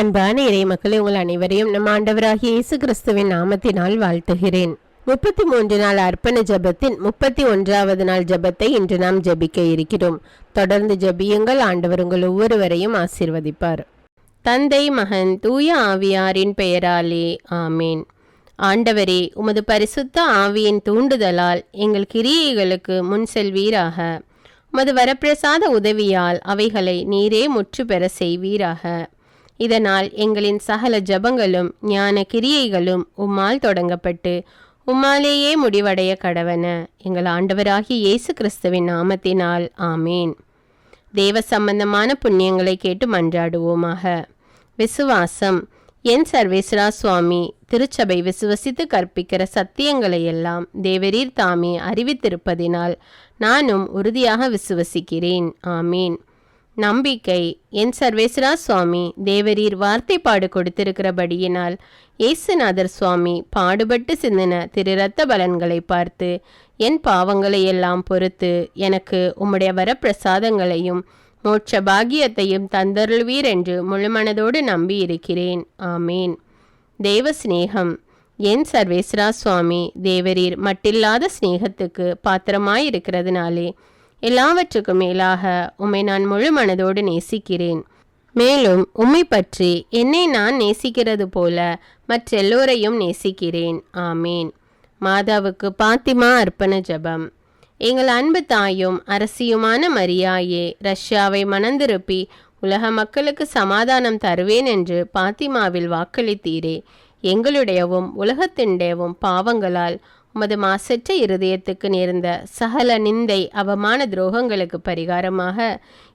அன்பான இறை மக்களை உங்கள் அனைவரையும் நம் ஆண்டவராகிய இயேசு கிறிஸ்துவின் நாமத்தினால் வாழ்த்துகிறேன். முப்பத்தி மூன்று நாள் அர்ப்பண ஜெபத்தின் முப்பத்தி ஒன்றாவது நாள் ஜெபத்தை இன்று நாம் ஜெபிக்க இருக்கிறோம். தொடர்ந்து ஜெபியுங்கள் ஆண்டவர் உங்கள் ஒவ்வொருவரையும் ஆசிர்வதிப்பார். தந்தை மகன் தூய ஆவியாரின் பெயராலே ஆமேன். ஆண்டவரே உமது பரிசுத்த ஆவியின் தூண்டுதலால் எங்கள் கிரியைகளுக்கு முன் செல்வீராக. உமது வரப்பிரசாத உதவியால் அவைகளை நீரே முற்று பெற செய்வீராக. இதனால் எங்களின் சகல ஜபங்களும் ஞான கிரியைகளும் உம்மால் தொடங்கப்பட்டு உம்மாலேயே முடிவடைய கடவன. எங்கள் ஆண்டவராகிய இயேசு கிறிஸ்துவின் நாமத்தினால் ஆமேன். தேவ சம்பந்தமான புண்ணியங்களை கேட்டு மன்றாடுவோமாக. விசுவாசம். என் சர்வேஸ்வரா சுவாமி திருச்சபை விசுவசித்து கற்பிக்கிற சத்தியங்களை எல்லாம் தேவரீர் தாமே அறிவித்திருப்பதினால் நானும் உறுதியாக விசுவசிக்கிறேன். ஆமீன். நம்பிக்கை. என் சர்வேஸ்வரா சுவாமி தேவரீர் வார்த்தைப்பாடு கொடுத்திருக்கிறபடியினால் இயேசுநாதர் சுவாமி பாடுபட்டு சிந்தின திரு ரத்த பலன்களை பார்த்து என் பாவங்களை எல்லாம் பொறுத்து எனக்கு உம்முடைய வரப்பிரசாதங்களையும் மோட்ச பாகியத்தையும் தந்தருள்வீர் என்று முழுமனதோடு நம்பி இருக்கிறேன் ஆமேன். தெய்வ சிநேகம் என் சர்வேஸ்வரா சுவாமி தேவரீர் மட்டில்லாத சிநேகத்துக்கு பாத்திரமாயிருக்கிறதுனாலே எல்லாவற்றுக்கும் மேலாக உம்மை நான் முழு மனதோடு நேசிக்கிறேன். மேலும் உம்மை பற்றி என்னை நான் நேசிக்கிறது போல மற்றெல்லோரையும் நேசிக்கிறேன். ஆமேன். மாதாவுக்கு பாத்திமா அர்ப்பண ஜபம். எங்கள் அன்பு தாயும் அரசியுமான மரியாயே ரஷ்யாவை மணந்திருப்பி உலக மக்களுக்கு சமாதானம் தருவேன் என்று பாத்திமாவில் வாக்களித்தீரே. எங்களுடையவும் உலகத்தின்டையவும் பாவங்களால் உமது மாசற்ற இருதயத்துக்கு நேர்ந்த சகல நிந்தை அவமான துரோகங்களுக்கு பரிகாரமாக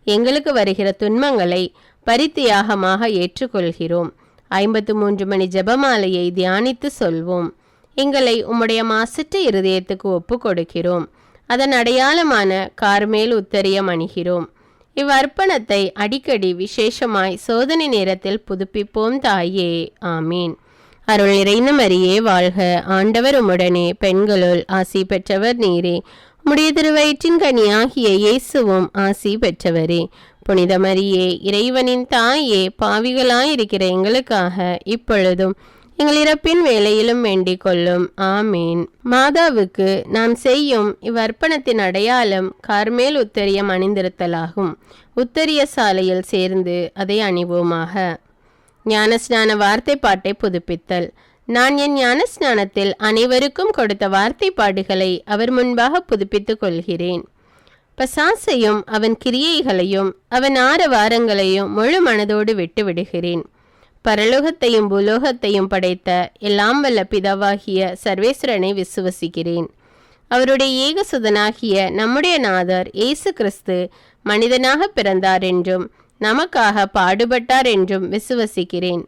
எங்களுக்கு வருகிற துன்பங்களை பரித்தியாகமாக ஏற்றுக்கொள்கிறோம். ஐம்பத்து மூன்று மணி ஜெபமாலையை தியானித்து சொல்வோம். எங்களை உம்முடைய மாசற்ற இருதயத்துக்கு ஒப்பு கொடுக்கிறோம். அதன் அடையாளமான கார்மேல் உத்தரியம் அணிகிறோம். இவ்வர்ப்பணத்தை அடிக்கடி விசேஷமாய் சோதனை நேரத்தில் புதுப்பிப்போம் தாயே. ஆமீன். அருள் நிறைந்த மரியே வாழ்க. ஆண்டவர் உம்முடனே பெண்களுள் ஆசி பெற்றவர் நீரே. உம்முடைய திருவயிற்றின் கனியாகிய இயேசுவும் ஆசி பெற்றவரே. புனித மரியே இறைவனின் தாயே பாவிகளாயிருக்கிற எங்களுக்காக இப்பொழுதும் எங்கள் இறப்பின் வேலையிலும் வேண்டிக் கொள்ளும். ஆமீன். மாதாவுக்கு நாம் செய்யும் இவ்வர்ப்பணத்தின் அடையாளம் கார்மேல் உத்தரியம் அணிந்திருத்தலாகும் உத்தரிய சாலையில் சேர்ந்து அதை அணிவோமாக. ஞானஸ்நான வார்த்தை பாட்டை புதுப்பித்தல். நான் என் ஞானஸ்நானத்தில் அனைவருக்கும் கொடுத்த வார்த்தை பாடுகளை அவர் முன்பாக புதுப்பித்துக் கொள்கிறேன். பசாசையும் அவன் கிரியைகளையும் அவன் ஆரவாரங்களையும் முழு மனதோடு விட்டு விடுகிறேன். பரலோகத்தையும் பூலோகத்தையும் படைத்த எல்லாம் வல்ல பிதாவாகிய சர்வேஸ்வரனை விசுவசிக்கிறேன். அவருடைய ஏகசுதனாகிய நம்முடைய நாதர் இயேசு கிறிஸ்து மனிதனாக பிறந்தார் என்றும் நமக்காக பாடுபட்டார் என்றும் விசுவசிக்கிறேன்.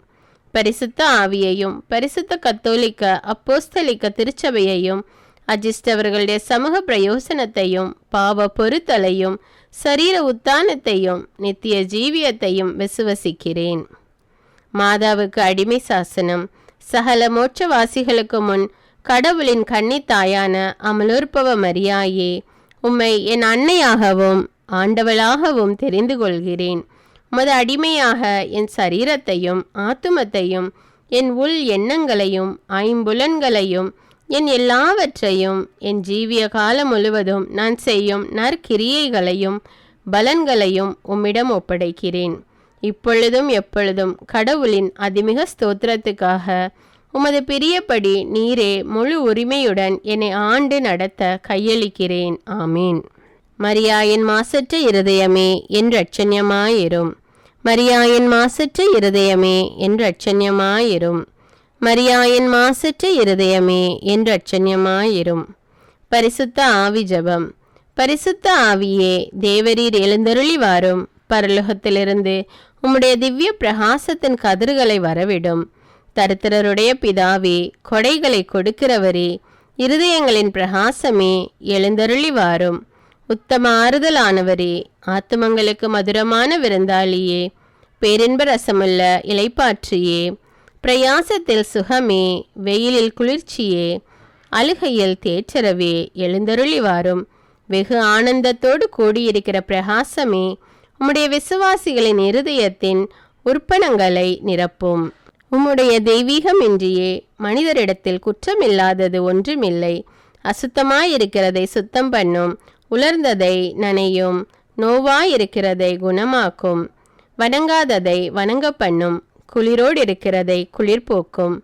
பரிசுத்த ஆவியையும் பரிசுத்த கத்தோலிக்க அப்போஸ்தலிக்க திருச்சபையையும் அஜிஸ்டவர்களுடைய சமூக பிரயோசனத்தையும் பாவ பொருத்தலையும் சரீர உத்தானத்தையும் நித்திய ஜீவியத்தையும் விசுவசிக்கிறேன். மாதாவுக்கு அடிமை சாசனம். சகல மோட்சவாசிகளுக்கு முன் கடவுளின் கன்னித்தாயான அமலோற்பவ மரியாயே உம்மை என் அன்னையாகவும் ஆண்டவளாகவும் தெரிந்து கொள்கிறேன். உமது அடிமையாக என் சரீரத்தையும் ஆத்துமத்தையும் என் உள் எண்ணங்களையும் ஐம்புலன்களையும் என் எல்லாவற்றையும் என் ஜீவிய காலம் முழுவதும் நான் செய்யும் நற்கிரியைகளையும் பலன்களையும் உம்மிடம் ஒப்படைக்கிறேன். இப்பொழுதும் எப்பொழுதும் கடவுளின் அதிமிக ஸ்தோத்திரத்துக்காக உமது பிரியப்படி நீரே முழு உரிமையுடன் என்னை ஆண்டு நடத்த கையளிக்கிறேன். ஆமீன். மரியாயின் மாசற்ற இருதயமே என் ரட்சண்யமாயிரும் மரியாயின் மாசற்ற இருதயமே என்று அச்சன்யமாயிரும் மரியாயின் மாசற்ற இருதயமே என்று அச்சன்யமாயிரும் பரிசுத்த ஆவி ஜபம். பரிசுத்த ஆவியே தேவரீர் எழுந்தருளி வாரும் பரலோகத்திலிருந்து உம்முடைய திவ்ய பிரகாசத்தின் கதிர்களை வரவிடும். தரித்திரருடைய பிதாவே கொடைகளை கொடுக்கிறவரே இருதயங்களின் பிரகாசமே எழுந்தருளி வாரும் உத்தம ஆறுதலானவரே ஆத்துமங்களுக்கு மதுரமான விருந்தாளியே பேரின்ப ரசமுள்ள இலைப்பாற்றியே பிரயாசத்தில் சுகமே வெயிலில் குளிர்ச்சியே அழுகையில் தேற்றரவே எழுந்தருளி வாரும் வெகு ஆனந்தத்தோடு கூடியிருக்கிற பிரகாசமே உம்முடைய விசுவாசிகளின் இருதயத்தின் உற்பனங்களை நிரப்பும். உம்முடைய தெய்வீகமின்றியே மனிதரிடத்தில் குற்றமில்லாதது ஒன்றுமில்லை. அசுத்தமாயிருக்கிறதை சுத்தம் பண்ணும் உலர்ந்ததை நனையும் நோவாயிருக்கிறதை குணமாக்கும். வணங்காததை வணங்க பண்ணும் குளிரோடு இருக்கிறதை குளிர்போக்கும்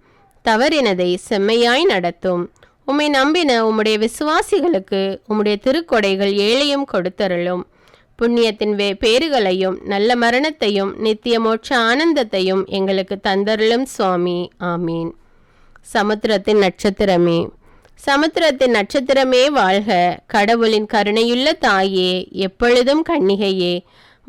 தவறினதை செம்மையாய் நடத்தும். உம்மை நம்பின உம்முடைய விசுவாசிகளுக்கு உம்முடைய திருக்கொடைகள் ஏழையும் கொடுத்தருளும். புண்ணியத்தின் வே பேறுகளையும் நல்ல மரணத்தையும் நித்திய மோட்ச ஆனந்தத்தையும் எங்களுக்கு தந்தருளும் சுவாமி. ஆமீன். சமுத்திரத்தின் நட்சத்திரமே சமுத்திரத்தின் நட்சத்திரமே வாழ்க. கடவுளின் கருணையுள்ள தாயே எப்பொழுதும் கண்ணிகையே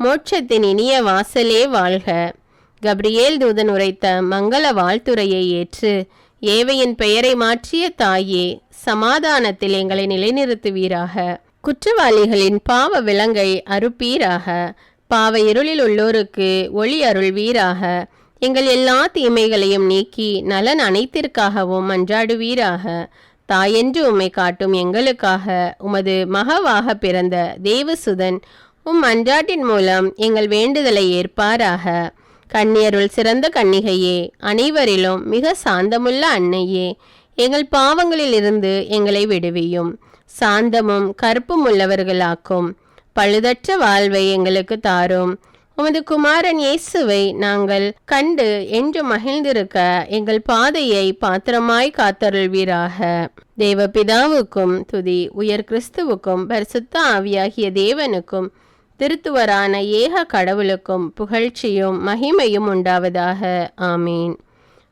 மோட்சத்தின் இனிய வாசலே வாழ்க. கப்ரியேல் தூதன் உரைத்த மங்கள வாழ்த்துரையை ஏற்று ஏவையின் பெயரை மாற்றிய தாயே சமாதானத்தில் எங்களை நிலைநிறுத்துவீராக. குற்றவாளிகளின் பாவ விலங்கை அறுப்பீராக. பாவ இருளில் உள்ளோருக்கு ஒளி அருள்வீராக. எங்கள் எல்லா தீமைகளையும் நீக்கி நலன் அனைத்திற்காகவும் மன்றாடுவீராக தாயென்று உம்மை காட்டும் எங்களுக்காக உமது மகவாக பிறந்த தேவசுதன் உம் அன்றாட்டின் மூலம் எங்கள் வேண்டுதலை ஏற்பாராக. கண்ணியருள் சிறந்த கன்னிகையே அனைவரிலும் மிக சாந்தமுள்ள அன்னையே எங்கள் பாவங்களில் இருந்து எங்களை விடுவியும். சாந்தமும் கற்பும் உள்ளவர்களாக்கும். பழுதற்ற வாழ்வை எங்களுக்கு தாரும். உமது குமாரன் இயேசுவை நாங்கள் கண்டு என்று மகிழ்ந்திருக்க எங்கள் பாதையை பாத்திரமாய் காத்தருள்வீராக. தேவ பிதாவுக்கும் துதி உயர் கிறிஸ்துவுக்கும் பரிசுத்த ஆவியாகிய தேவனுக்கும் திருத்துவரான ஏக கடவுளுக்கும் புகழ்ச்சியும் மகிமையும் உண்டாவதாக. ஆமீன்.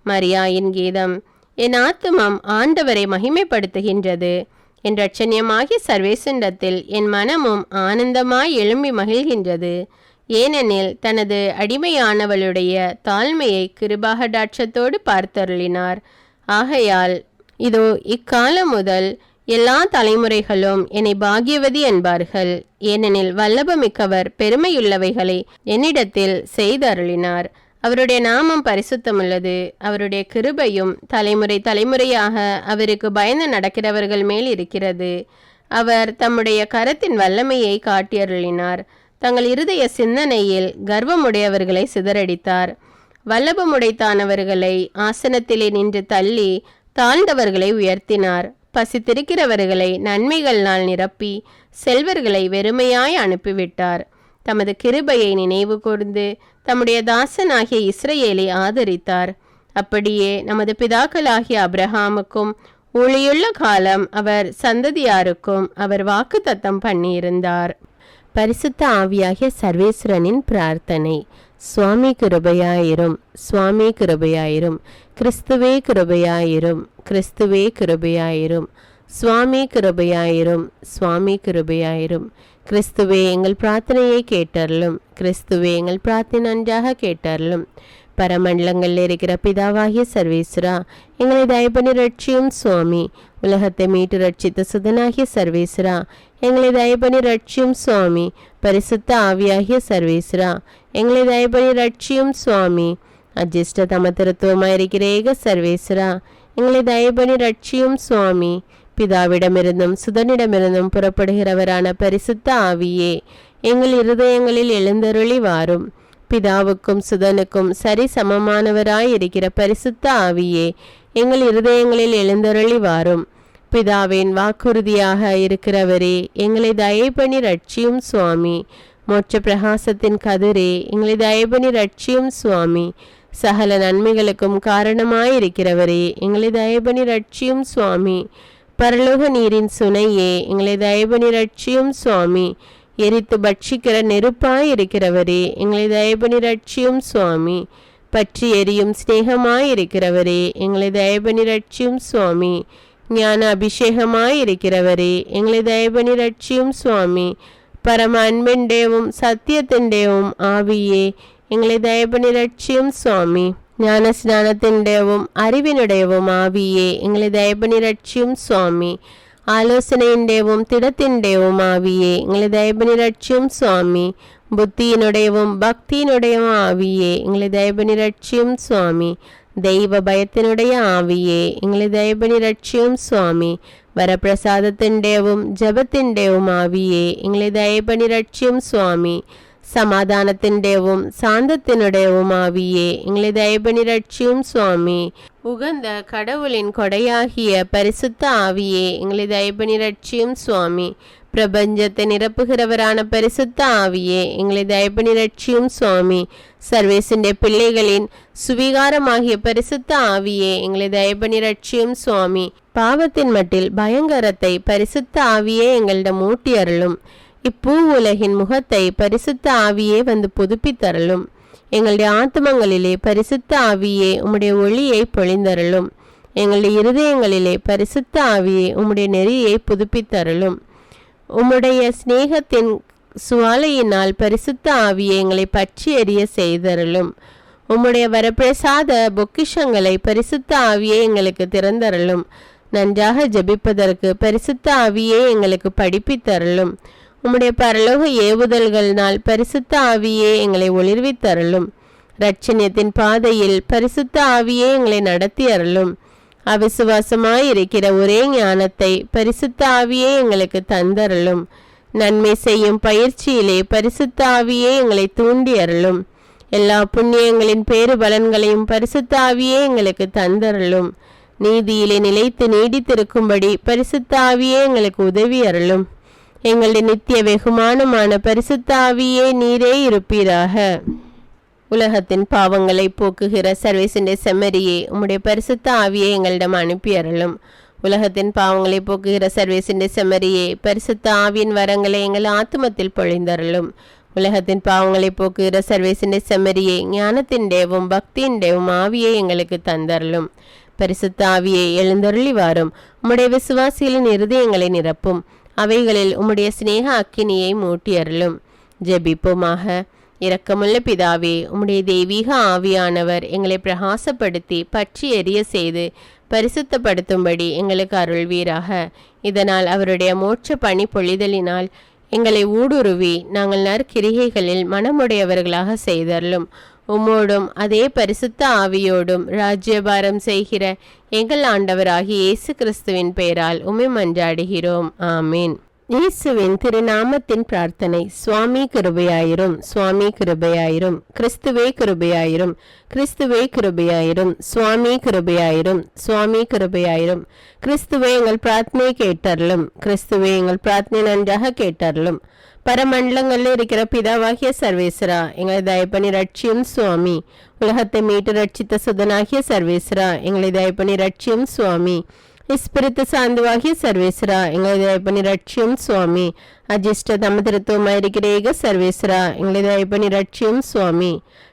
மரியாயின் கீதம் என் ஆத்துமம் ஆண்டவரை மகிமைப்படுத்துகின்றது. என் ரட்சண்யமாகிய சர்வேசுண்டத்தில் என் மனமும் ஆனந்தமாய் எழும்பி மகிழ்கின்றது. ஏனெனில் தனது அடிமையானவளுடைய தாழ்மையை கிருபாகடாட்சத்தோடு பார்த்தருளினார். ஆகையால் இதோ இக்காலம் முதல் எல்லா தலைமுறைகளும் என்னை பாகியவதி என்பார்கள். ஏனெனில் வல்லபமிக்கவர் பெருமையுள்ளவைகளை என்னிடத்தில் செய்தருளினார். அவருடைய நாமம் பரிசுத்தமுள்ளது. அவருடைய கிருபையும் தலைமுறை தலைமுறையாக அவருக்கு பயந்து நடக்கிறவர்கள் மேல் இருக்கிறது. அவர் தம்முடைய கரத்தின் வல்லமையை காட்டியருளினார். தங்கள் இருதய சிந்தனையில் கர்வமுடையவர்களை சிதறடித்தார். வல்லபமுடைத்தானவர்களை ஆசனத்திலே நின்று தள்ளி தாழ்ந்தவர்களை உயர்த்தினார். பசித்திருக்கிறவர்களை நன்மைகளால் நிரப்பி செல்வர்களை வெறுமையாய் அனுப்பிவிட்டார். தமது கிருபையை நினைவு கூர்ந்து தம்முடைய தாசனாகிய இஸ்ரேலை ஆதரித்தார். அப்படியே நமது பிதாக்களாகிய அப்ரஹாமுக்கும் ஊழியுள்ள காலம் அவர் சந்ததியாருக்கும் அவர் வாக்கு தத்தம் பண்ணியிருந்தார். பரிசுத்த ஆவியாகிய சர்வேஸ்வரனின் பிரார்த்தனை. சுவாமி கிருபையாயிரும் சுவாமி கிருபையாயிரும் கிறிஸ்துவே கிருபையாயிரும் கிறிஸ்துவே கிருபையாயிரும் சுவாமி கிருபையாயிரும் சுவாமி கிருபையாயிரும். கிறிஸ்துவே எங்கள் பிரார்த்தனையை கேட்டருளும் கிறிஸ்துவே எங்கள் பிரார்த்தனை நன்றாக கேட்டருளும். பரமண்டலங்களில் இருக்கிற பிதாவாகிய சர்வேஸ்வரா எங்களை தயப்பண்ணி ரட்சியும் சுவாமி. உலகத்தை மீட்டு ரட்சித்த சுதனாகிய சர்வேஸ்வரா எங்களை தயப்பண்ணி ரட்சியும் சுவாமி. பரிசுத்த ஆவியாகிய சர்வேஸ்வரா எங்களை தயப்பண்ணி ரட்சியும் சுவாமி. அஜிஷ்ட தமத்திருத்துவமாயிருக்கிற ஏக சர்வேஸ்வரா எங்களை தயப்பண்ணி ரட்சியும் சுவாமி. பிதாவிடமிருந்தும் சுதனிடமிருந்தும் புறப்படுகிறவரான பரிசுத்த ஆவியே எங்கள் இருதயங்களில் எழுந்தருளி வாரும் பிதாவுக்கும் சுதனுக்கும் சரி சமமானவராயிருக்கிற பரிசுத்த ஆவியே எங்கள் இருதயங்களில் எழுந்தருளி வாரும் பிதாவின் வாக்குறுதியாக இருக்கிறவரே எங்களை தயபணி ரட்சியும் சுவாமி. மோட்ச பிரகாசத்தின் கதிரே எங்களை தயபணி ரட்சியும் சுவாமி. சகல நன்மைகளுக்கும் காரணமாயிருக்கிறவரே எங்களை தயபணி ரட்சியும் சுவாமி. பரலோக நீரின் சுனையே எங்களை தயபணி ரட்சியும் சுவாமி. எரித்து பட்சிக்கிற நெருப்பாய் இருக்கிறவரே எங்களை தயபணி ரட்சியும் சுவாமி. பற்றி எரியும் ஸ்நேகமாய் இருக்கிறவரே எங்களை தயபணி ரட்சியும் சுவாமி. ஞான அபிஷேகமாய் இருக்கிறவரே எங்களை தயபணி ரட்சியும் சுவாமി. പരമ അൻപിൻ്റെയും സത്യത്തിൻ്റെയും ആവിയെ എങ്ങളെ ദയപണി രക്ഷിയും സ്വാമി ജ്ഞാനസ്നാനത്തിൻ്റെയും അറിവിനുടേയും ആവിയെ എങ്ങളെ ദയപണി രക്ഷിയും സ്വാമി ആലോചനയുടെയും തിടത്തിൻ്റെയും ആവിയെ എങ്ങളെ ദയപണി രക്ഷിയും സ്വാമി ബുദ്ധിയിനുടേവും ഭക്തിയിനുടേയും ആവിയെ എങ്ങളെ ദയപണി രക്ഷിയും സ്വാമി ദൈവ ഭയത്തിനുടയ ആവിയെ എങ്ങളെ ദയപണി രക്ഷിയും സ്വാമി വരപ്രസാദത്തിൻ്റെയും ജപത്തിൻ്റെയും ആവിയെ എങ്ങളെ ദയപണി രക്ഷിയും സ്വാമി സമാധാനത്തിൻ്റെയും സാന്തത്തിനുടെയും ആവിയെ എങ്ങളെ ദയപണി രക്ഷിയും സ്വാമി ഉകந்த கடவுளின் கொடையாகிய பரிசுத்த ஆவியே எங்களை தயபணி സ്വാമി പ്രപഞ്ചത്തെ பிரபஞ்சத்தை நிரப்புகிறவரான பரிசுத்த ஆவியே எங்களை தயபணி ரட்சியும் சுவாமி സർവീസിന്റെ പിള്ളകളിൻ സ്വീകാരമാകിയ പരിശുദ്ധ ആവിയെ എങ്ങളെ ദയപണി രക്ഷിയും സ്വാമി പാവത്തിൻ മട്ടിൽ ഭയങ്കരത്തെ പരിശുദ്ധ ആവിയെ എങ്ങളുടെ മൂട്ടിയരുളും இப்பூ உலகின் முகத்தை பரிசுத்த ஆவியே வந்து புதுப்பித்தரலும் எங்களுடைய ஆத்மங்களிலே பரிசுத்த ஆவியே உம்முடைய ஒளியை பொழிந்தரலும் எங்களுடைய இருதயங்களிலே பரிசுத்த ஆவியே உம்முடைய நெறியை புதுப்பித்தரலும் உம்முடைய சிநேகத்தின் சுவாலையினால் பரிசுத்த ஆவியை எங்களை பற்றி எறிய செய்தரலும் உம்முடைய வரப்பிரசாத பொக்கிஷங்களை பரிசுத்த ஆவியே எங்களுக்கு திறந்தரலும் நன்றாக ஜெபிப்பதற்கு பரிசுத்த ஆவியே எங்களுக்கு படிப்பித்தருளும். உம்முடைய பரலோக ஏவுதல்களினால் பரிசுத்த ஆவியே எங்களை ஒளிர்வித்தருளும். ரட்சணியத்தின் பாதையில் பரிசுத்த ஆவியே எங்களை நடத்தி அருளும் அவிசுவாசமாய் இருக்கிற ஒரே ஞானத்தை பரிசுத்த ஆவியே எங்களுக்கு தந்தருளும். நன்மை செய்யும் பயிற்சியிலே பரிசுத்த ஆவியே எங்களை தூண்டி அருளும் எல்லா புண்ணியங்களின் பேறு பலன்களையும் பரிசுத்த ஆவியே எங்களுக்கு தந்தருளும். நீதியிலே நிலைத்து நீடித்திருக்கும்படி பரிசுத்த ஆவியே எங்களுக்கு உதவி அருளும் எங்களுடைய நித்திய வெகுமானமான பரிசுத்தாவியே நீரே இருப்பீராக. உலகத்தின் பாவங்களை போக்குகிற சர்வேசுண்டே செம்மரியே உம்முடைய பரிசுத்த ஆவியை எங்களிடம் அனுப்பி அருளும். உலகத்தின் பாவங்களை போக்குகிற சர்வேசுண்டே செம்மரியே பரிசுத்த ஆவியின் வரங்களை எங்கள் ஆத்மத்தில் பொழிந்தருளும். உலகத்தின் பாவங்களை போக்குகிற சர்வேசுண்டே செம்மரியே ஞானத்தின்டேவும் பக்தியின்டேவும் ஆவியை எங்களுக்கு தந்தருளும். பரிசுத்த ஆவியை எழுந்தருளி வாரும் உம்முடைய விசுவாசிகளின் இருதயங்களை நிரப்பும். அவைகளில் உம்முடைய சிநேக அக்கினியை மூட்டி அருளும் ஜெபிப்போமாக. இரக்கமுள்ள பிதாவே உம்முடைய தெய்வீக ஆவியானவர் எங்களை பிரகாசப்படுத்தி பற்றி எரிய செய்து பரிசுத்தப்படுத்தும்படி எங்களுக்கு அருள்வீராக. இதனால் அவருடைய மோட்ச பணி பொழிதலினால் எங்களை ஊடுருவி நாங்கள் நற்கிரிகைகளில் மனமுடையவர்களாக செய்தருளும். உம்மோடும் அதே பரிசுத்த ஆவியோடும் ராஜ்யபாரம் செய்கிற எங்கள் ஆண்டவராகி இயேசு கிறிஸ்துவின் பெயரால் உமை மன்றாடுகிறோம். ஆமீன். இயேசுவின் திருநாமத்தின் பிரார்த்தனை சுவாமி கிருபையாயிரும் சுவாமி கிருபையாயிரும் கிறிஸ்துவே கிருபையாயிரும் கிறிஸ்துவே கிருபையாயிரும் சுவாமி கிருபையாயிரும் சுவாமி கிருபையாயிரும் கிறிஸ்துவே எங்கள் பிரார்த்தனை கேட்டருளும் கிறிஸ்துவே எங்கள் பிரார்த்தனை நன்றாக கேட்டருளும். பரமண்டலங்களில் இருக்கிற பிதாவாகிய சர்வேஸ்வரா எங்களை தயப்பணி ரட்சியும் சுவாமி உலகத்தை மீட்டு ரட்சித்த சுதனாகிய சர்வேஸ்வரா எங்களை தயப்பணி ரட்சியும் சுவாமி இஸ்பிரித்து சாந்துவாகிய சர்வேஸ்வரா எங்களை தயப்பணி ரட்சியும் சுவாமி அஜிஷ்ட தமதிருத்துவமாயிருக்கிற ஏக சர்வேஸ்வரா எங்களை தயப்பணி ரட்சியும் சுவாமி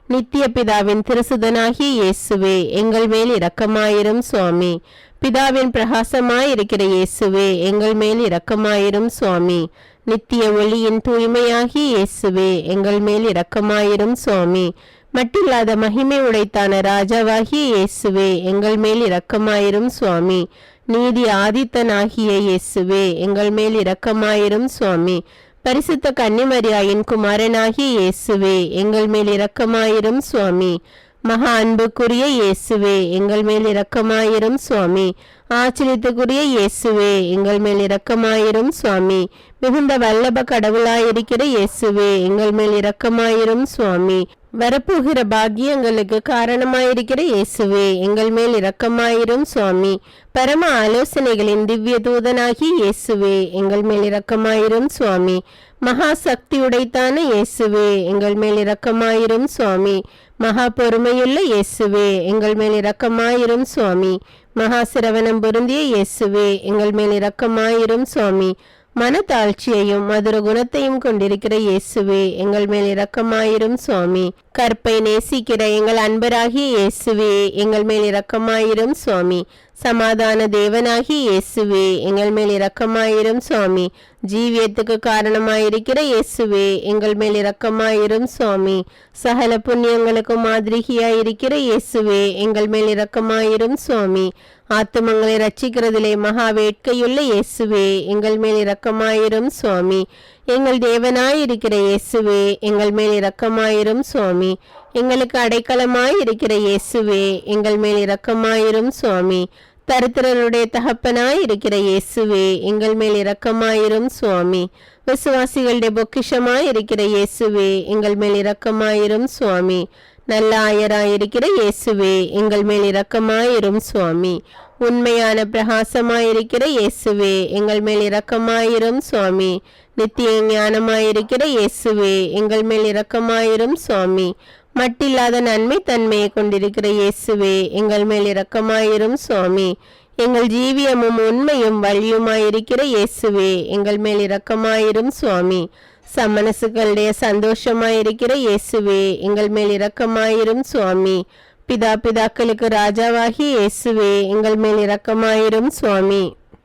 நித்திய பிதாவின் திருசுதனாகிய இயேசுவே எங்கள் மேல் இரக்கமாயிரும் சுவாமி பிதாவின் பிரகாசமாயிருக்கிற இயேசுவே எங்கள் மேல் இரக்கமாயிரும் சுவாமி நித்திய ஒளியின் தூய்மையாகி இயேசுவே எங்கள் மேல் இரக்கமாயிரும் சுவாமி. மட்டில்லாத மகிமை உடைத்தான ராஜாவாகிய இயேசுவே எங்கள் மேல் இரக்கமாயிரும் சுவாமி. நீதி ஆதித்தனாகிய இயேசுவே எங்கள் மேல் இரக்கமாயிரும் சுவாமி. பரிசுத்த கன்னிமரியாயின் குமாரனாகிய இயேசுவே எங்கள் மேல் இரக்கமாயிரும் சுவாமி. மகா அன்புக்குரிய இயேசுவே எங்கள் மேல் இரக்கமாயிரும் சுவாமி. ஆச்சரியத்துக்குரிய இயேசுவே எங்கள் மேல் இரக்கமாயிரும் சுவாமி. மிகுந்த வல்லப கடவுளாயிருக்கிற இயேசுவே எங்கள் மேல் இரக்கமாயிரும் சுவாமி. வரப்போகிற பாக்கியங்களுக்கு காரணமாயிருக்கிற இயேசுவே எங்கள் மேல் இரக்கமாயிரும் சுவாமி. பரம ஆலோசனைகளின் திவ்ய தூதனாகி இயேசுவே எங்கள் மேல் இரக்கமாயிரும் சுவாமி. மகா சக்தி உடைத்தான இயேசுவே எங்கள் மேல் இரக்கமாயிரும் சுவாமி. மகா பொறுமையுள்ள இயேசுவே எங்கள் மேல் இரக்கமாயிரும் சுவாமி. மகாசிரவணம் பொருந்திய இயேசுவே எங்கள் மேல் இரக்கமாயிரும் சுவாமி. மனத்தாழ்ச்சியையும் மதுர குணத்தையும் கொண்டிருக்கிற இயேசுவே எங்கள் மேல் இரக்கமாயிரும் சுவாமி. கற்பை நேசிக்கிற எங்கள் அன்பராகிய இயேசுவே எங்கள் மேல் இரக்கமாயிரும் சுவாமி. சமாதான தேவனாகி இயேசுவே. எங்கள் மேல் இரக்கமாயிரும் சுவாமி. ஜீவியத்துக்கு காரணமாயிருக்கிற இயேசுவே எங்கள் மேல் இரக்கமாயிரும் சுவாமி. சகல புண்ணியங்களுக்கு மாதிரிகியாயிருக்கிற இயேசுவே எங்கள் மேல் இரக்கமாயிரும் சுவாமி. ஆத்துமங்களை ரட்சிக்கிறதிலே மகா வேட்கையுள்ள இயேசுவே எங்கள் மேல் இரக்கமாயிரும் சுவாமி. எங்கள் தேவனாயிருக்கிற இயேசுவே எங்கள் மேல் இரக்கமாயிரும் சுவாமி. எங்களுக்கு அடைக்கலமாயிருக்கிற இயேசுவே எங்கள் மேல் இரக்கமாயிரும் சுவாமி. தரித்திரருடைய தகப்பனாய் இருக்கிற இயேசுவே எங்கள் மேல் இரக்கமாயிரும் சுவாமி. விசுவாசிகளுடைய பொக்கிஷமாய் இருக்கிற இயேசுவே எங்கள் மேல் இரக்கமாயிரும் சுவாமி. நல்ல ஆயராயிருக்கிற இயேசுவே எங்கள் மேல் இரக்கமாயிரும் சுவாமி. உண்மையான பிரகாசமாயிருக்கிற இயேசுவே எங்கள் மேல் இரக்கமாயிரும் சுவாமி. நித்திய ஞானமாயிருக்கிற இயேசுவே எங்கள் மேல் இரக்கமாயிரும் சுவாமி. மட்டில்லாத நன்மை தன்மையை கொண்டிருக்கிற இயேசுவே எங்கள் மேல் இரக்கமாயிரும் சுவாமி. எங்கள் ஜீவியமும் உண்மையும் வழியுமாயிருக்கிற இயேசுவே எங்கள் மேல் இரக்கமாயிரும் சுவாமி. சமணசுகளுடைய சந்தோஷமாயிருக்கிற இயேசுவே எங்கள் மேல் இரக்கமாயிரும் சுவாமி. பிதா பிதாக்களுக்கு ராஜாவாகி இயேசுவே எங்கள் மேல் இரக்கமாயிரும் சுவாமி.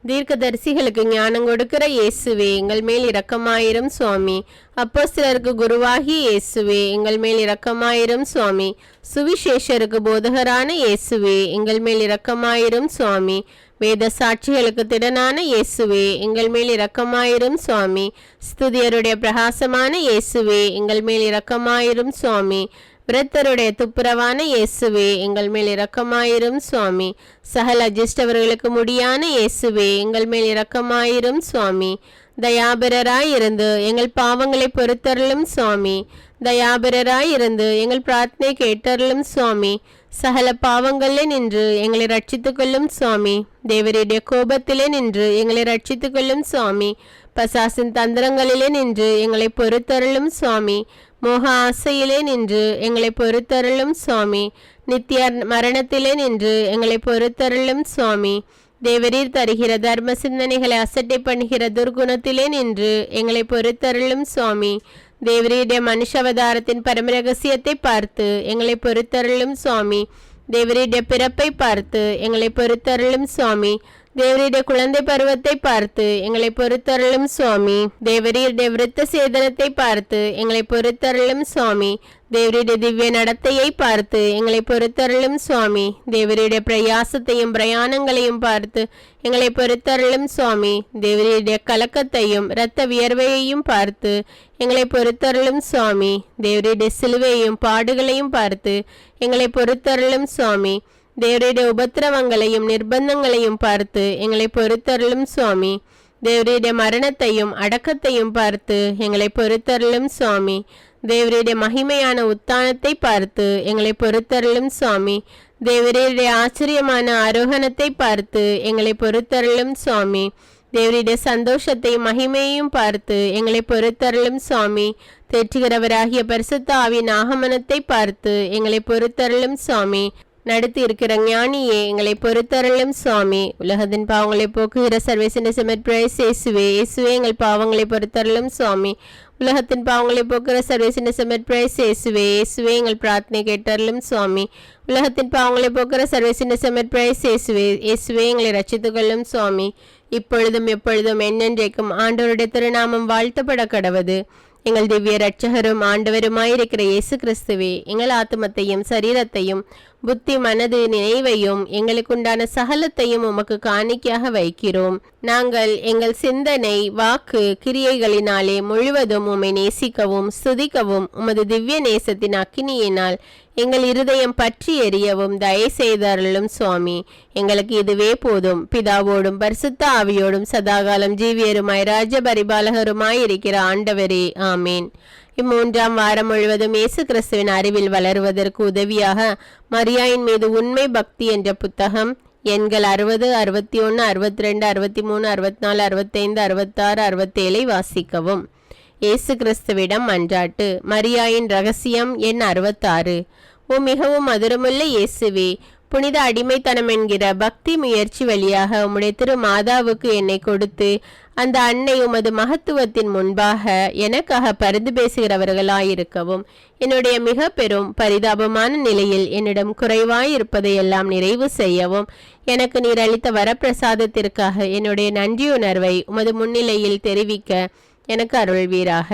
தீர்க்கதரிசிகளுக்கு ஞானம் கொடுக்கிற இயேசுவே எங்கள் மேல் இரக்கமாயிரும் சுவாமி. அப்போ சிலருக்கு குருவாகி இயேசுவே எங்கள் மேல் இரக்கமாயிரும் சுவாமி. சுவிசேஷருக்கு போதகரான இயேசுவே எங்கள் மேல் இரக்கமாயிரும் சுவாமி. வேத சாட்சிகளுக்கு திடனான இயேசுவே எங்கள் மேல் இரக்கமாயிரும் சுவாமி. ஸ்துதியருடைய பிரகாசமான இயேசுவே எங்கள் மேல் இரக்கமாயிரும் சுவாமி. விரத்தருடைய துப்புரவான இயேசுவே எங்கள் மேல் இரக்கமாயிரும் சுவாமி. சகல அஜிஷ்டவர்களுக்கு முடியான இயேசுவே எங்கள் மேல் இரக்கமாயிரும் சுவாமி. தயாபரராயிருந்து எங்கள் பாவங்களை பொறுத்தருளும் சுவாமி. தயாபரராயிருந்து எங்கள் பிரார்த்தனை கேட்டருளும் சுவாமி. சகல பாவங்களிலே நின்று எங்களை ரட்சித்துக் கொள்ளும் சுவாமி. தேவருடைய கோபத்திலே நின்று எங்களை ரட்சித்துக் கொள்ளும் சுவாமி. பசாசின் தந்திரங்களிலே நின்று எங்களை பொறுத்தருளும் சுவாமி. மோக ஆசையிலே நின்று எங்களை பொறுத்தருளும் சுவாமி. நித்திய மரணத்திலே நின்று எங்களை பொறுத்தருளும் சுவாமி. தேவரீர் தருகிற தர்ம சிந்தனைகளை அசட்டை பண்ணுகிற துர்குணத்திலே நின்று எங்களை பொறுத்தருளும் சுவாமி. தேவரீருடைய மனுஷவதாரத்தின் பரமரகசியத்தை பார்த்து எங்களை பொறுத்தருளும் சுவாமி. தேவரீருடைய பிறப்பை பார்த்து எங்களை பொறுத்தருளும் சுவாமி. தேவரீருடைய குழந்தை பருவத்தை பார்த்து எங்களை பொறுத்தருளும் சுவாமி. தேவரீருடைய விருத்த சேதனத்தை பார்த்து எங்களை பொறுத்தருளும் சுவாமி. தேவருடைய திவ்ய நடத்தையை பார்த்து எங்களை பொறுத்தருளும் சுவாமி. தேவருடைய பிரயாசத்தையும் பிரயாணங்களையும் பார்த்து எங்களை பொறுத்தருளும் சுவாமி. தேவருடைய கலக்கத்தையும் இரத்த வியர்வையையும் பார்த்து எங்களை பொறுத்தருளும் சுவாமி. தேவருடைய சிலுவையும் பாடுகளையும் பார்த்து எங்களை பொறுத்தருளும் சுவாமி. தேவருடைய உபத்திரவங்களையும் நிர்பந்தங்களையும் பார்த்து எங்களை பொறுத்தருளும் சுவாமி. தேவருடைய மரணத்தையும் அடக்கத்தையும் பார்த்து எங்களை பொறுத்தருளும் சுவாமி. தேவருடைய மகிமையான உத்தானத்தை பார்த்து எங்களை பொறுத்தருளும் சுவாமி. தேவருடைய ஆச்சரியமான ஆரோகணத்தை பார்த்து எங்களை பொறுத்தருளும் சுவாமி. தேவருடைய சந்தோஷத்தையும் மகிமையையும் பார்த்து எங்களை பொறுத்தருளும் சுவாமி. தேற்றுகிறவராகிய பரிசுத்த ஆவியின் ஆகமனத்தை பார்த்து எங்களை பொறுத்தருளும் சுவாமி. நடத்தி இருக்கிற ஞானியே எங்களை பொறுத்தருளும் சுவாமி. உலகத்தின் பாவங்களை போக்குகிற சர்வேசன செமட் சேசுவே இயேசுவே. இயேசுவே எங்கள் பாவங்களை பொறுத்தருளும் சுவாமி. உலகத்தின் பாவங்களை போக்குற சர்வேசன செமட் சேசுவே இயேசுவே. இயேசுவே எங்கள் பிரார்த்தனை கேட்டருளும் சுவாமி. உலகத்தின் பாவங்களை போக்குற சர்வேசன செமட் சேசுவே இயேசுவே. இயேசுவே எங்களை ரச்சித்துக்கொள்ளும் சுவாமி. இப்பொழுதும் எப்பொழுதும் என்னென்றைக்கும் ஆண்டவருடைய திருநாமம் வாழ்த்தப்பட கடவது எங்கள் திவ்ய ரட்சகரும் ஆண்டவருமாயிருக்கிற இயேசு கிறிஸ்துவே எங்கள் ஆத்மத்தையும் சரீரத்தையும் புத்தி மனது நினைவையும் எங்களுக்குண்டான சகலத்தையும் உமக்கு காணிக்கையாக வைக்கிறோம். நாங்கள் எங்கள் சிந்தனை வாக்கு கிரியைகளினாலே முழுவதும் உம்மை நேசிக்கவும் ஸ்துதிக்கவும் உமது திவ்ய நேசத்தின் அக்கினியினால் எங்கள் இருதயம் பற்றி எரியவும் தயை செய்தருளும் சுவாமி. எங்களுக்கு இதுவே போதும். பிதாவோடும் பரிசுத்த ஆவியோடும் சதாகாலம் ஜீவியருமாய் ராஜ பரிபாலகருமாய் இருக்கிற ஆண்டவரே. ஆமேன். இம்மூன்றாம் வாரம் முழுவதும் இயேசு கிறிஸ்துவின் அறிவில் வளருவதற்கு உதவியாக மரியாயின் மீது உண்மை பக்தி என்ற புத்தகம் எண்கள் அறுபது அறுபத்தி ஒன்று அறுபத்தி ரெண்டு அறுபத்தி மூணு அறுபத்தி நாலு அறுபத்தைந்து அறுபத்தாறு அறுபத்தேழை வாசிக்கவும். இயேசு கிறிஸ்துவிடம் மன்றாட்டு மரியாயின் ரகசியம் எண் அறுபத்தாறு. உன் மிகவும் மதுரமுள்ள இயேசுவே. புனித அடிமைத்தனம் என்கிற பக்தி முயற்சி வழியாக உம்முடைய திரு மாதாவுக்கு என்னை கொடுத்து அந்த அன்னை உமது மகத்துவத்தின் முன்பாக எனக்காக பரிந்து பேசுகிறவர்களாயிருக்கவும் என்னுடைய மிக பெரும் பரிதாபமான நிலையில் என்னிடம் குறைவாயிருப்பதையெல்லாம் நிறைவு செய்யவும் எனக்கு நீர் அளித்த வரப்பிரசாதத்திற்காக என்னுடைய நன்றியுணர்வை உமது முன்னிலையில் தெரிவிக்க எனக்கு அருள்வீராக.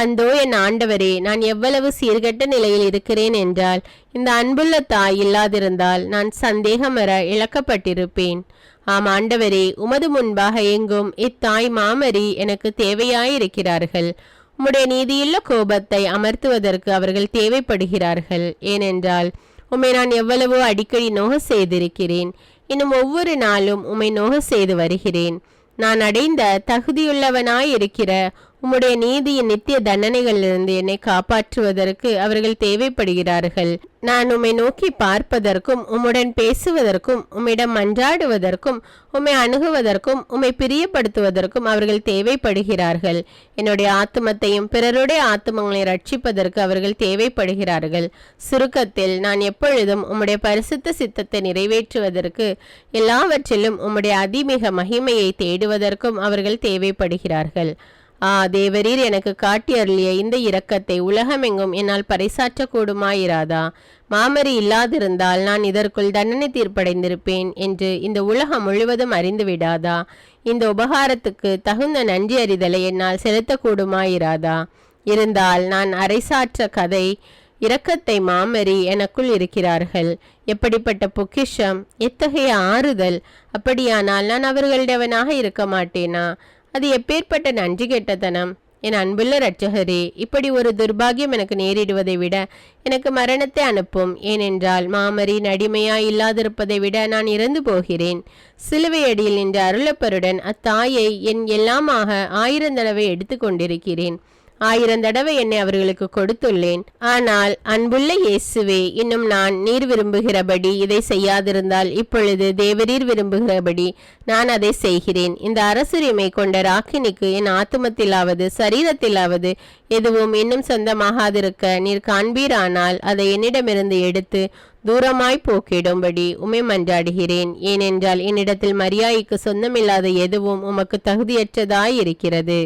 அந்தோ என் ஆண்டவரே நான் எவ்வளவு சீர்கெட்ட நிலையில் இருக்கிறேன் என்றால் இந்த அன்புள்ள தாய் இல்லாதிருந்தால் நான் சந்தேகமற இழக்கப்பட்டிருப்பேன். ஆம் ஆண்டவரே உமது முன்பாக எங்கும் இத்தாய் மாமரி எனக்கு தேவையாயிருக்கிறார்கள். உம்முடைய நீதியுள்ள கோபத்தை அமர்த்துவதற்கு அவர்கள் தேவைப்படுகிறார்கள். ஏனென்றால் உம்மை நான் எவ்வளவோ அடிக்கடி நோக செய்திருக்கிறேன். இன்னும் ஒவ்வொரு நாளும் உம்மை நோக செய்து வருகிறேன். நான் அடைந்த தகுதியுள்ளவனாயிருக்கிற உம்முடைய நீதியின் நித்திய தண்டனைகளிலிருந்து என்னை காப்பாற்றுவதற்கு அவர்கள் தேவைப்படுகிறார்கள். நான் உம்மை நோக்கி பார்ப்பதற்கும் உம்முடன் பேசுவதற்கும் உம்மிடம் மன்றாடுவதற்கும் உம்மை அணுகுவதற்கும் உம்மை பிரியப்படுத்துவதற்கும் அவர்கள் தேவைப்படுகிறார்கள். என்னுடைய ஆத்மத்தையும் பிறருடைய ஆத்துமங்களை ரட்சிப்பதற்கு அவர்கள் தேவைப்படுகிறார்கள். சுருக்கத்தில் நான் எப்பொழுதும் உம்முடைய பரிசுத்த சித்தத்தை நிறைவேற்றுவதற்கு எல்லாவற்றிலும் உம்முடைய அதிமிக மகிமையை தேடுவதற்கும் அவர்கள் தேவைப்படுகிறார்கள். ஆ தேவரீர் எனக்கு காட்டி அருளிய இந்த இரக்கத்தை உலகமெங்கும் என்னால் பறைசாற்றக்கூடுமாயிராதா? மாமரி இல்லாதிருந்தால் நான் இதற்குள் தண்டனை தீர்ப்படைந்திருப்பேன் என்று இந்த உலகம் முழுவதும் அறிந்து விடாதா இந்த உபகாரத்துக்கு தகுந்த நன்றி அறிதலை என்னால் செலுத்தக்கூடுமாயிராதா? இருந்தால் நான் அரைசாற்ற கதை இரக்கத்தை மாமரி எனக்குள் இருக்கிறார்கள். எப்படிப்பட்ட பொக்கிஷம் எத்தகைய ஆறுதல்? அப்படியானால் நான் அவர்களிடவனாக இருக்க மாட்டேனா? அது எப்பேற்பட்ட நன்றி கெட்டத்தனம்? என் அன்புள்ள ரட்சகரே இப்படி ஒரு துர்பாகியம் எனக்கு நேரிடுவதை விட எனக்கு மரணத்தை அனுப்பும். ஏனென்றால் மாமரி நடிமையாய் இல்லாதிருப்பதை விட நான் இறந்து போகிறேன். சிலுவையடியில் நின்ற அருளப்பருடன் அத்தாயை என் எல்லாமாக ஆயிரந்தளவை எடுத்து கொண்டிருக்கிறேன். ஆயிரம் தடவை என்னை அவர்களுக்கு கொடுத்துள்ளேன். ஆனால் அன்புள்ள இயேசுவே இன்னும் நான் நீர் விரும்புகிறபடி இதை செய்யாதிருந்தால் இப்பொழுது தேவரீர் விரும்புகிறபடி நான் அதை செய்கிறேன். இந்த அரசுரிமை கொண்ட ராக்கினிக்கு என் ஆத்துமத்திலாவது சரீரத்திலாவது எதுவும் இன்னும் சொந்தமாகாதிருக்க நீர் காண்பீரானால் அதை என்னிடமிருந்து எடுத்து தூரமாய் போக்கிடும்படி உமை மன்றாடுகிறேன். ஏனென்றால் என்னிடத்தில் மரியாய்க்கு சொந்தமில்லாத எதுவும் உமக்கு தகுதியற்றதாய் இருக்கிறது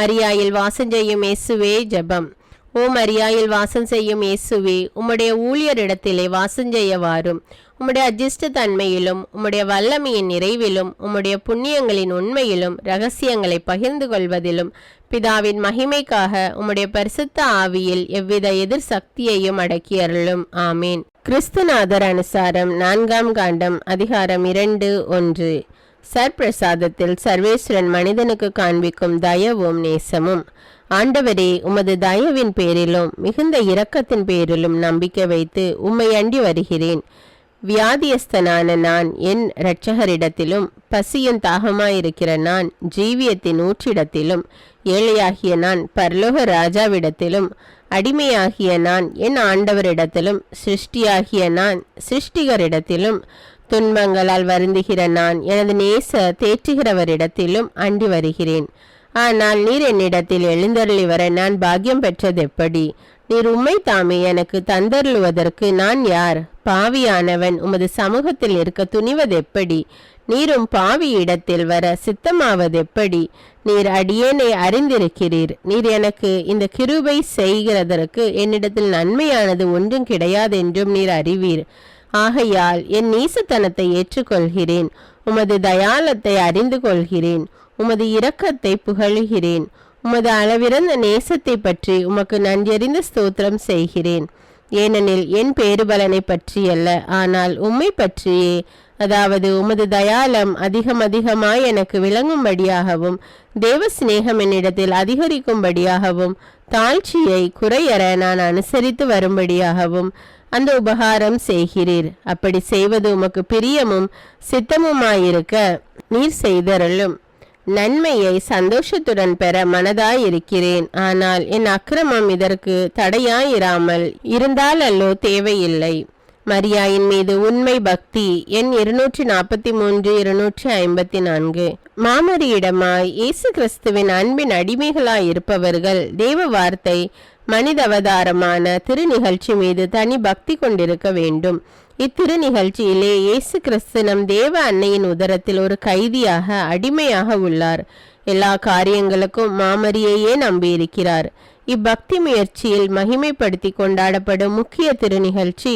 மரியாயில் வாசம் செய்யும் இயேசுவே ஜெபம். ஓ மரியாயில் வாசம் செய்யும் இயேசுவே உம்முடைய ஊழியரிடத்திலே வாசம் செய்ய வாரும் உம்முடைய அஜிஷ்ட தன்மையிலும் உம்முடைய வல்லமையின் நிறைவிலும் உம்முடைய புண்ணியங்களின் உண்மையிலும் ரகசியங்களை பகிர்ந்து கொள்வதிலும் பிதாவின் மகிமைக்காக உம்முடைய பரிசுத்த ஆவியில் எவ்வித எதிர் சக்தியையும் அடக்கியருளும். ஆமீன். கிறிஸ்துநாதர் அனுசாரம் நான்காம் காண்டம் அதிகாரம் இரண்டு ஒன்று. சர்பிரசாதத்தில் சர்வேஸ்வரன் மனிதனுக்கு காண்பிக்கும் தயவும் நேசமும். ஆண்டவரே உமது தயவின் பேரிலும் மிகுந்த இரக்கத்தின் பேரிலும் நம்பிக்கை வைத்து உம்மை அண்டி வருகிறேன். வியாதியஸ்தனான நான் என் இரட்சகரிடத்திலும் பசியும் தாகமாயிருக்கிற நான் ஜீவியத்தின் ஊற்றிடத்திலும் ஏழையாகிய நான் பரலோக ராஜாவிடத்திலும் அடிமையாகிய நான் என் ஆண்டவரிடத்திலும் சிருஷ்டியாகிய நான் சிருஷ்டிகரிடத்திலும் துன்பங்களால் வருந்துகிற நான் எனது நேச தேற்றுகிறவரிடத்திலும் அண்டி வருகிறேன். ஆனால் நீர் என்னிடத்தில் எழுந்தருளி வர நான் பாக்கியம் பெற்றது எப்படி? நீர் உம்மை தாமே எனக்கு தந்தருளுவதற்கு நான் யார்? பாவியானவன் உமது சமூகத்தில் இருக்க துணிவது எப்படி? நீரும் பாவி இடத்தில் வர சித்தமாவது எப்படி? நீர் அடியேனை அறிந்திருக்கிறீர். நீர் எனக்கு இந்த கிருபை செய்கிறதற்கு என்னிடத்தில் நன்மையானது ஒன்றும் கிடையாதென்றும் நீர் அறிவீர். ஆகையால் என் நீசத்தனத்தை ஏற்றுக்கொள்கிறேன். உமது தயாளத்தை அறிந்து கொள்கிறேன் உமது இரக்கத்தை புகழுகிறேன். உமது அளவிறந்த நேசத்தை பற்றி உமக்கு நன்றியறிந்த ஸ்தோத்திரம் செய்கிறேன். ஏனெனில் என் பேருபலனை பற்றியல்ல. ஆனால் உம்மை பற்றியே அதாவது உமது தயாளம் அதிகம் அதிகமாய் எனக்கு விளங்கும்படியாகவும் தேவ சிநேகம் என்னிடத்தில் அதிகரிக்கும்படியாகவும் தாழ்ச்சியை குறையற நான் அனுசரித்து வரும்படியாகவும் அந்த உபகாரம் செய்கிறீர். அப்படி செய்வது உமக்கு பிரியமும் சித்தமுமாயிருக்க நீர் செய்தருளும். நன்மையை சந்தோஷத்துடன் பெற மனதாயிருக்கிறேன். ஆனால் என் அக்கிரமம் இதற்கு தடையாயிராமல் இருந்தால் அல்லோ தேவையில்லை. மரியாயின் மீது உண்மை பக்தி. எண் இருநூற்றி நாற்பத்தி மூன்று இருநூற்றி ஐம்பத்தி நான்கு மாமரியிடமாய் இயேசு கிறிஸ்துவின் அன்பின் அடிமைகளாய் இருப்பவர்கள் தேவ வார்த்தை மனித அவதாரமான திருநிகழ்ச்சி மீது தனி பக்தி கொண்டிருக்க வேண்டும். இத்திரு நிகழ்ச்சியிலே இயேசு கிறிஸ்து நம் தேவ அன்னையின் உதரத்தில் ஒரு கைதியாக அடிமையாக உள்ளார். எல்லா காரியங்களுக்கும் மாமரியையே நம்பியிருக்கிறார். இப்பக்தி முயற்சியில் மகிமைப்படுத்தி கொண்டாடப்படும் முக்கிய திருநிகழ்ச்சி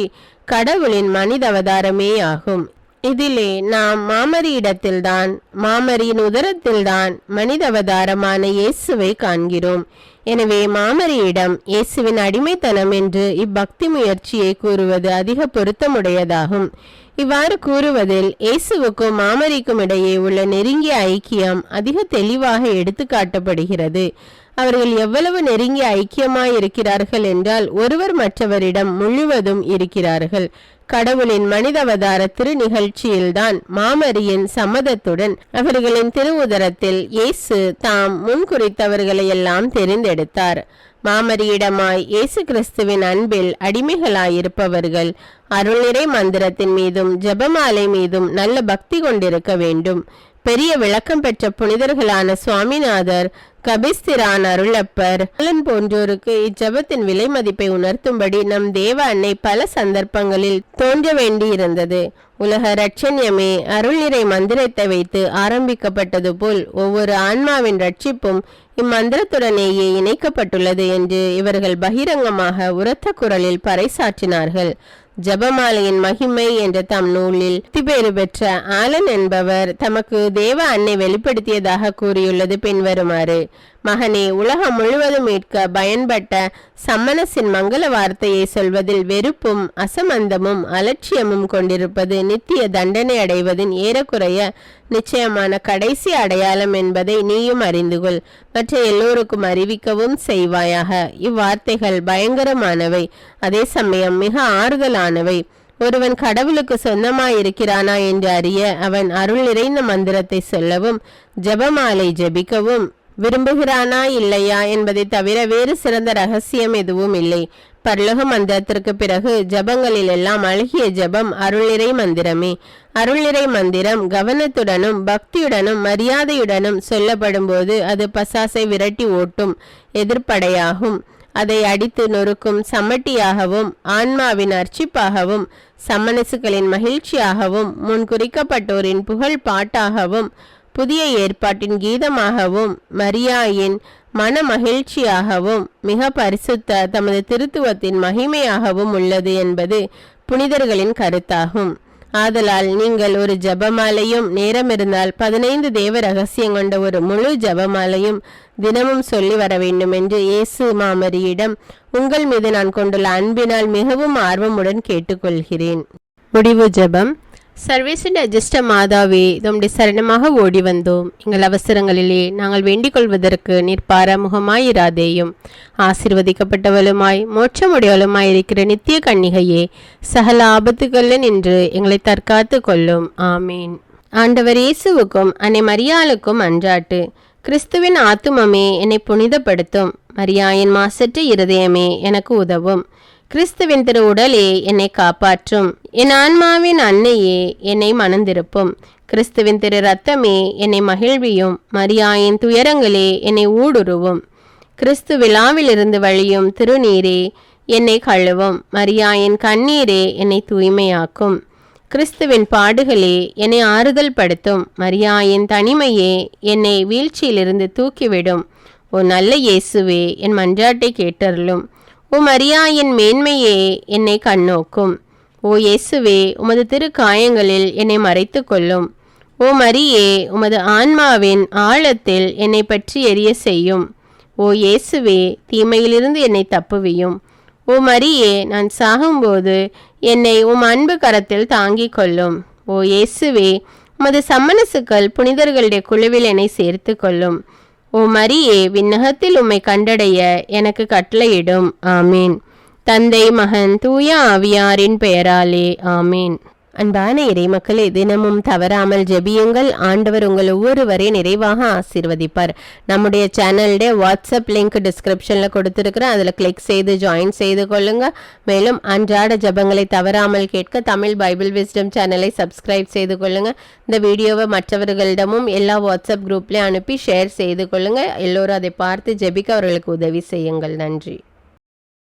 கடவுளின் மனித அவதாரமே ஆகும். இதிலே நாம் மாமரியிடத்தில்தான் மாமரியின் உதரத்தில்தான் மனித அவதாரமான இயேசுவை காண்கிறோம். எனவே மாமரியிடம் இயேசுவின் அடிமைத்தனம் என்று இப்பக்தி முயற்சியை கூறுவது அதிக பொருத்தமுடையதாகும். இவ்வாறு கூறுவதில் இயேசுவுக்கும் மாமரிக்கும் இடையே உள்ள நெருங்கிய ஐக்கியம் அதிக தெளிவாக எடுத்து காட்டப்படுகிறது அவர்கள் எவ்வளவு நெருங்கிய ஐக்கியமாய் இருக்கிறார்கள் என்றால் ஒருவர் மற்றவரிடம் முழுவதும் இருக்கிறார்கள். கடவுளின் மனிதவதார திருநிகழ்ச்சியில்தான் மாமரியின் சம்மதத்துடன் அவர்களின் திருவுதரத்தில் இயேசு தாம் முன்குறித்தவர்களையெல்லாம் தெரிந்தெடுத்தார். மாமரியிடமாய் இயேசு கிறிஸ்துவின் அன்பில் அடிமைகளாயிருப்பவர்கள் அருள்நிறை மந்திரத்தின் மீதும் ஜெபமாலை மீதும் நல்ல பக்தி கொண்டிருக்க வேண்டும். பெரிய விளக்கம் பெற்ற புனிதர்களான சுவாமிநாதர் கபிஸ்திரான் அருளப்பர். பலன் போன்றோருக்கு இச்சபத்தின் விலை மதிப்பை உணர்த்தும்படி நம் தேவ அன்னை பல சந்தர்ப்பங்களில் தோன்ற வேண்டியிருந்தது. உலக ரட்சண்யமே அருள்நிறை மந்திரத்தை வைத்து ஆரம்பிக்கப்பட்டது போல் ஒவ்வொரு ஆன்மாவின் ரட்சிப்பும் இம்மந்திரத்துடனேயே இணைக்கப்பட்டுள்ளது என்று இவர்கள் பகிரங்கமாக உரத்த குரலில் பறைசாற்றினார்கள். ஜபமாலையின் மகிமை என்ற தம் நூலில் திபேறு பெற்ற ஆலன் என்பவர் தமக்கு தேவ அன்னை வெளிப்படுத்தியதாக கூறியுள்ளது பின்வருமாறு. மகனே உலகம் முழுவதும் மீட்க பயன்பட்ட சம்மனசின் மங்கள வார்த்தையை சொல்வதில் வெறுப்பும் அசமந்தமும் அலட்சியமும் கொண்டிருப்பது நித்திய தண்டனை அடைவதின் ஏறக்குறைய நிச்சயமான கடைசி அடையாளம் என்பதை நீயும் அறிந்து கொள். மற்ற எல்லோருக்கும் அறிவிக்கவும் செய்வாயாக. இவ்வார்த்தைகள் பயங்கரமானவை. அதே சமயம் மிக ஆறுதலானவை. ஒருவன் கடவுளுக்கு சொந்தமாயிருக்கிறானா என்று அறிய அவன் அருள் நிறைந்த மந்திரத்தை சொல்லவும் ஜெபமாலை ஜெபிக்கவும் விரும்புகிறானா இல்லையா என்பதை தவிர வேறு சிறந்த ரகசியம் எதுவும் இல்லை. பரலோக மந்திரத்திற்கு பிறகு ஜபங்களில் எல்லாம் அழகிய ஜபம் அருள்நிறை மந்திரமே. அருள்நிறை மந்திரம் கவனத்துடனும் பக்தியுடனும் மரியாதையுடனும் சொல்லப்படும்போது அது பசாசை விரட்டி ஓட்டும் எதிர்ப்படையாகும். அதை அடித்து நொறுக்கும் சம்மட்டியாகவும் ஆன்மாவின் அர்ச்சிப்பாகவும் சம்மனசுகளின் மகிழ்ச்சியாகவும் முன் குறிக்கப்பட்டோரின் புகழ் பாட்டாகவும் புதிய ஏற்பாட்டின் கீதமாகவும் மரியாயின் மன மகிழ்ச்சியாகவும் மிக பரிசுத்த தமது திருத்துவத்தின் மகிமையாகவும் உள்ளது என்பது புனிதர்களின் கருத்தாகும். ஆதலால் நீங்கள் ஒரு ஜபமாலையும் நேரமிருந்தால் பதினைந்து தேவ ரகசியம் கொண்ட ஒரு முழு ஜபமாலையும் தினமும் சொல்லி வர வேண்டும் என்று இயேசு மாமரியிடம் உங்கள் மீது நான் கொண்டுள்ள அன்பினால் மிகவும் ஆர்வமுடன் கேட்டுக்கொள்கிறேன். முடிவு ஜெபம். சர்வேசன் அஜிஷ்ட மாதாவே தம்முடைய சரணமாக ஓடி வந்தோம். எங்கள் அவசரங்களிலே நாங்கள் வேண்டிக் கொள்வதற்கு நீர் பாரமுகமாயிராதேயும் ஆசிர்வதிக்கப்பட்டவளுமாய் மோட்சமுடையவளுமாய் இருக்கிற நித்திய கன்னிகையே சகல ஆபத்துகளில் நின்று எங்களை தற்காத்து கொள்ளும். ஆமீன். ஆண்டவர் இயேசுவுக்கும் அன்னை மரியாளுக்கும் அன்றாட்டு. கிறிஸ்துவின் ஆத்துமமே என்னை புனிதப்படுத்தும். மரியாயின் மாசற்ற இருதயமே எனக்கு உதவும். கிறிஸ்துவின் திரு உடலே என்னை காப்பாற்றும். என் ஆன்மாவின் அன்னையே என்னை மணந்திருப்பும். கிறிஸ்துவின் திரு ரத்தமே என்னை மகிழ்வியும். மரியாயின் துயரங்களே என்னை ஊடுருவும். கிறிஸ்து விழாவிலிருந்து வழியும் திருநீரே என்னை கழுவும். மரியாயின் கண்ணீரே என்னை தூய்மையாக்கும். கிறிஸ்துவின் பாடுகளே என்னை ஆறுதல் படுத்தும். மரியாயின் தனிமையே என்னை வீழ்ச்சியிலிருந்து தூக்கிவிடும். ஓ நல்ல இயேசுவே என் மன்றாட்டை கேட்டருளும். ஓ மரியாயின் மேன்மையே என்னை கண்ணோக்கும். ஓ இயேசுவே உமது திரு காயங்களில் என்னை மறைத்து கொள்ளும். ஓ மரியே உமது ஆன்மாவின் ஆழத்தில் என்னை பற்றி எரிய செய்யும். ஓ இயேசுவே தீமையிலிருந்து என்னை தப்புவியும். ஓ மரியே நான் சாகும்போது என்னை உம் அன்பு கரத்தில் தாங்கிக் கொள்ளும். ஓ இயேசுவே உமது சம்மனசுக்கள் புனிதர்களுடைய குழுவில் என்னை சேர்த்து கொள்ளும். ஓ மரியே விண்ணகத்தில் உம்மை கண்டடைய எனக்கு கட்டளையிடும். ஆமீன். தந்தை மகன் தூய ஆவியாரின் பெயராலே. ஆமீன். அன்பான இறைமக்களே தினமும் தவறாமல் ஜெபியுங்கள். ஆண்டவர் உங்கள் ஒவ்வொருவரை நிறைவாக ஆசீர்வதிப்பார். நம்முடைய சேனலுடைய வாட்ஸ்அப் லிங்க் டிஸ்கிரிப்ஷனில் கொடுத்துருக்குறேன். அதில் கிளிக் செய்து ஜாயின் செய்து கொள்ளுங்க. மேலும் அன்றாட ஜெபங்களை தவறாமல் கேட்க தமிழ் பைபிள் விஸ்டம் சேனலை சப்ஸ்கிரைப் செய்து கொள்ளுங்க. இந்த வீடியோவை மற்றவர்களிடமும் எல்லா வாட்ஸ்அப் குரூப்லேயும் அனுப்பி ஷேர் செய்து கொள்ளுங்க. எல்லோரும் அதை பார்த்து ஜெபிக்க அவர்களுக்கு உதவி செய்யுங்கள். நன்றி.